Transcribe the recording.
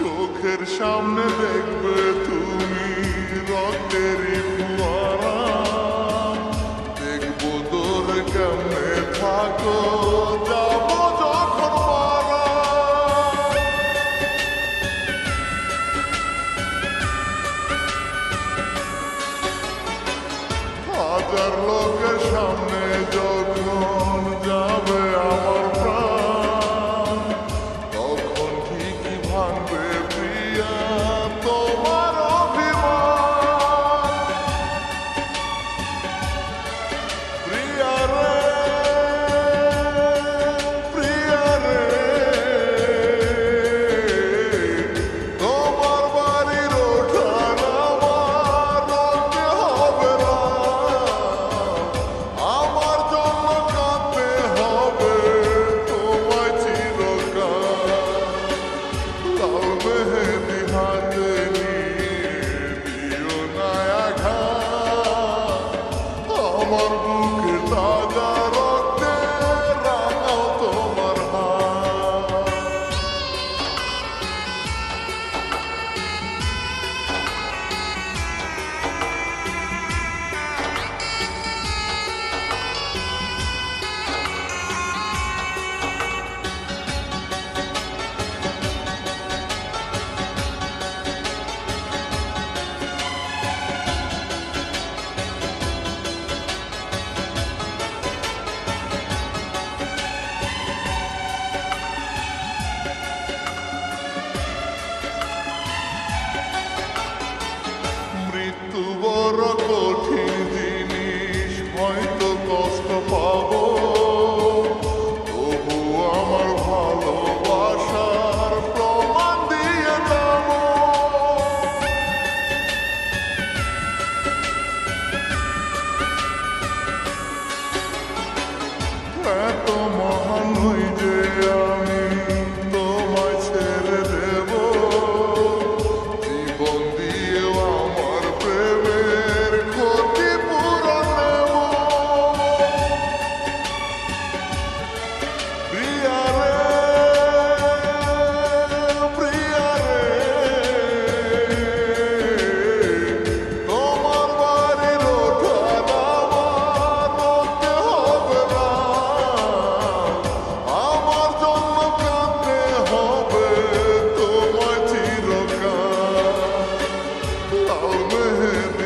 চোখের সামনে দেখবে তুমি রক্তেরই ফুয়ারা। দেখব তোর কেমনে থাকো। hoy Oh, my.